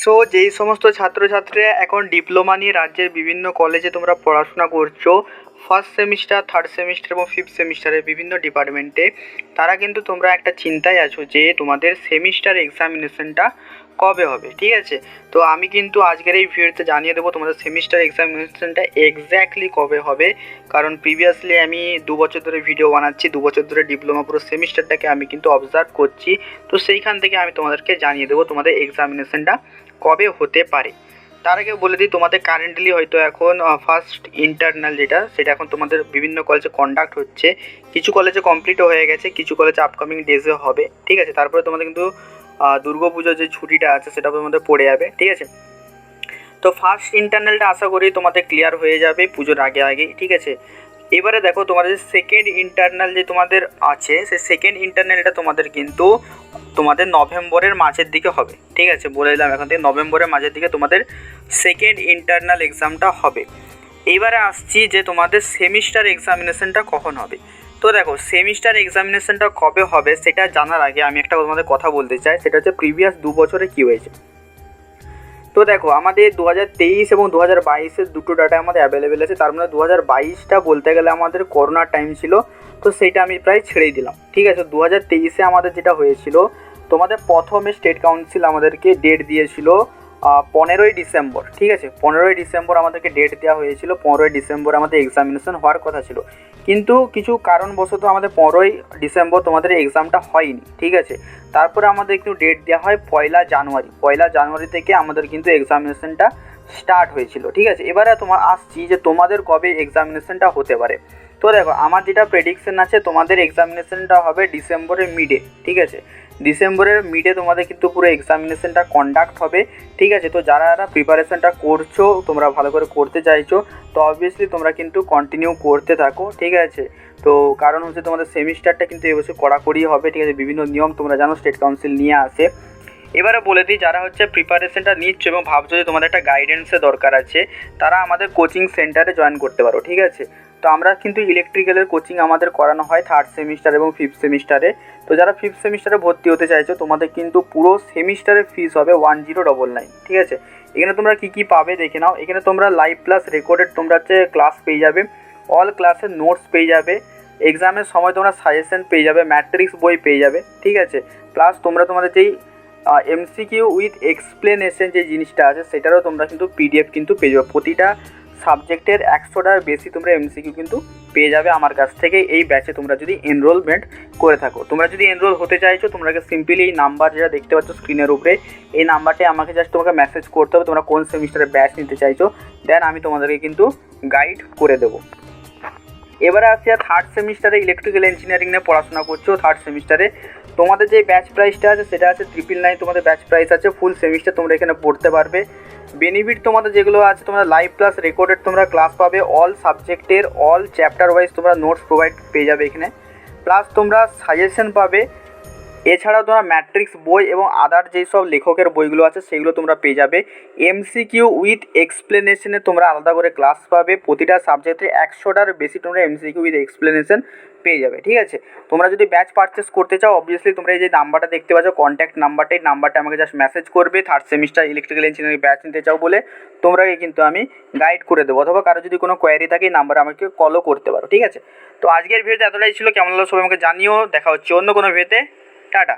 So যেই সমস্ত ছাত্রছাত্রীরা এখন ডিপ্লোমা নিয়ে রাজ্যের বিভিন্ন কলেজে তোমরা পড়াশোনা করছ ফার্স্ট সেমিস্টার থার্ড সেমিস্টার এবং ফিফথ সেমিস্টারের বিভিন্ন ডিপার্টমেন্টে তারা কিন্তু তোমরা একটা চিন্তায় আছো যে তোমাদের সেমিস্টার এক্সামিনেশনটা কবে হবে, ঠিক আছে? তো আমি কিন্তু আজকের এই ভিডিওতে জানিয়ে দেবো তোমাদের সেমিস্টার এক্সামিনেশনটা এক্স্যাক্টলি কবে হবে। কারণ প্রিভিয়াসলি আমি দু বছর ধরে ভিডিও বানাচ্ছি, দু বছর ধরে ডিপ্লোমা পুরো সেমিস্টারটাকে আমি কিন্তু অবজার্ভ করছি। তো সেইখান থেকে আমি তোমাদেরকে জানিয়ে দেবো তোমাদের এক্সামিনেশনটা কবে হতে পারে। তার আগে বলে দিই, তোমাদের কারেন্টলি হয়তো এখন ফার্স্ট ইন্টারনাল যেটা, সেটা এখন তোমাদের বিভিন্ন কলেজে কন্ডাক্ট হচ্ছে। কিছু কলেজে কমপ্লিটও হয়ে গেছে, কিছু কলেজে আপকামিং ডেজে হবে, ঠিক আছে? তারপরে তোমাদের কিন্তু দুর্গাপুজোর যে ছুটিটা আছে সেটা তোমাদের পড়ে যাবে, ঠিক আছে? তো ফার্স্ট ইন্টারনালটা আশা করি তোমাদের ক্লিয়ার হয়ে যাবে পুজোর আগে আগে, ঠিক আছে? এবারে দেখো তোমাদের সেকেন্ড ইন্টারনাল যে তোমাদের আছে সেই সেকেন্ড ইন্টারনালটা তোমাদের কিন্তু তোমাদের নভেম্বরের মাঝের দিকে হবে, ঠিক আছে? বলে দিলাম, এখন থেকে নভেম্বরের মাঝের দিকে তোমাদের সেকেন্ড ইন্টারনাল এক্সামটা হবে। এবারে আসছি যে তোমাদের সেমিস্টার এক্সামিনেশনটা কখন হবে। তো দেখো সেমিস্টার এক্সামিনেশনটা কবে হবে সেটা জানার আগে আমি একটা তোমাদের কথা বলতে চাই, সেটা হচ্ছে প্রিভিয়াস দু বছরে কী হয়েছে। তো দেখো, আমাদের দু হাজার তেইশ এবং দু হাজার বাইশের দুটো ডাটা আমাদের অ্যাভেলেবেল আছে, তার মধ্যে দু হাজার বাইশটা বলতে গেলে আমাদের করোনার টাইম ছিল, তো সেইটা আমি প্রায় ছেড়েই দিলাম, ঠিক আছে? দু হাজার তেইশে আমাদের যেটা হয়েছিল, তোমাদের প্রথমে স্টেট কাউন্সিল আমাদেরকে ডেট দিয়েছিল পনেরোই ডিসেম্বর, ঠিক আছে? পনেরোই ডিসেম্বর আমাদেরকে ডেট দেওয়া হয়েছিল, পনেরোই ডিসেম্বর আমাদের এক্সামিনেশন হওয়ার কথা ছিল। কিন্তু কিছু কারণবশত আমাদের পনেরোই ডিসেম্বর তোমাদের এক্সামটা হয়নি, ঠিক আছে? তারপরে আমাদের একটু ডেট দেওয়া হয় পয়লা জানুয়ারি। পয়লা জানুয়ারি থেকে আমাদের কিন্তু এক্সামিনেশনটা স্টার্ট হয়েছিল, ঠিক আছে? এবারে তোমার আসছি যে তোমাদের কবে এক্সামিনেশনটা হতে পারে। তো দেখো, আমার যেটা প্রেডিকশন আছে, তোমাদের এক্সামিনেশনটা হবে ডিসেম্বরের মিডে ঠিক আছে? ডিসেম্বরের মিডে তোমাদের কিন্তু পুরো এক্সামিনেশনটা কন্ডাক্ট হবে, ঠিক আছে? তো যারা যারা প্রিপারেশনটা করছ, তোমরা ভালো করে করতে চাইছো, তো অবভিয়াসলি তোমরা কিন্তু কন্টিনিউ করতে থাকো, ঠিক আছে? তো কারণ হচ্ছে তোমাদের সেমিস্টারটা কিন্তু এবছর কড়াকড়ি হবে, ঠিক আছে? বিভিন্ন নিয়ম তোমরা জানো স্টেট কাউন্সিল নিয়ে আসে। এবারে বলে দিই, যারা হচ্ছে প্রিপারেশনটা নিচ্ছ এবং ভাবছ যে তোমাদের একটা গাইডেন্সের দরকার আছে, তারা আমাদের কোচিং সেন্টারে জয়েন করতে পারো, ঠিক আছে? তো আমরা কিন্তু ইলেকট্রিক্যালের কোচিং আমাদের করানো হয় থার্ড সেমিস্টার এবং ফিফথ সেমিস্টারে তো যারা ফিফথ সেমিস্টারে ভর্তি হতে চাইছো, তোমাদের কিন্তু পুরো সেমিস্টারের ফিস হবে ওয়ান জিরো ডবল নাইন ঠিক আছে? এখানে তোমরা কী কী পাবে দেখে নাও। এখানে তোমরা লাইভ প্লাস রেকর্ডেড তোমরা হচ্ছে ক্লাস পেয়ে যাবে। অল ক্লাসের নোটস পেয়ে যাবে। এক্সামের সময় তোমরা সাজেশন পেয়ে যাবে ম্যাট্রিক্স বই পেয়ে যাবে, ঠিক আছে? প্লাস তোমরা তোমাদের যেই এমসিকিউ উইথ এক্সপ্লেনেশন যে জিনিসটা আছে, সেটারও তোমরা কিন্তু পিডিএফ কিন্তু পেয়ে যাবে। প্রতিটা সাবজেক্টের একশোটার বেশি তোমরা এমসিকিউ কিন্তু পেয়ে যাবে আমার কাছ থেকে। এই ব্যাচে তোমরা যদি এনরোলমেন্ট করে থাকো। তোমরা যদি এনরোল হতে চাইছো তোমরাকে সিম্পলি এই নাম্বার যেটা দেখতে পাচ্ছ স্ক্রিনের উপরে, এই নাম্বারটি আমাকে জাস্ট তোমাকে মেসেজ করতে হবে তোমরা কোন সেমিস্টারে ব্যাচ নিতে চাইছো। দেন আমি তোমাদেরকে কিন্তু গাইড করে দেবো। এবারে আসছি থার্ড সেমিস্টারে ইলেকট্রিক্যাল ইঞ্জিনিয়ারিং নিয়ে পড়াশোনা করছ থার্ড সেমিস্টারে তোমাদের যে ব্যাচ প্রাইসটা আছে, সেটা আছে ট্রিপল নাইন তোমাদের ব্যাচ প্রাইস আছে ফুল সেমিস্টার তোমরা এখানে পড়তে পারবে। বেনিফিট তোমাদের যেগুলো আছে, তোমরা লাইভ প্লাস রেকর্ডেড তোমরা ক্লাস পাবে। অল সাবজেক্টের অল চ্যাপ্টার ওয়াইজ তোমরা নোটস প্রোভাইড পেয়ে যাবে এখানে। প্লাস তোমরা সাজেশন পাবে এছাড়াও তোমরা ম্যাট্রিক্স বই এবং আদার যেই সব লেখকের বইগুলো আছে, সেগুলো তোমরা পেয়ে যাবে। এমসিকিউ উইথ এক্সপ্লেনেশনে তোমরা আলাদা করে ক্লাস পাবে। প্রতিটা সাবজেক্টে একশোটার বেশি তোমরা এমসিকিউ উইথ এক্সপ্লেনেশন পেয়ে যাবে, ঠিক আছে? তোমরা যদি ব্যাচ পারচেস করতে চাও অবভিয়াসলি তোমরা এই যে নাম্বারটা দেখতে পাচ্ছ কন্ট্যাক্ট নাম্বারটা, এই নাম্বারটা আমাকে জাস্ট মেসেজ করবে third semester electrical engineering batch নিতে চাও বলে, তোমরাকে কিন্তু আমি গাইড করে দেবো। অথবা কারও যদি কোনো কোয়ারি থাকে, এই নাম্বারে আমাকে কলও করতে পারো, ঠিক আছে? তো আজকের ভিডিওতে এতটাই ছিল। কেমন লাগল সবাই আমাকে জানিও। দেখা হচ্ছে অন্য কোনো ভিডিওতে টাটা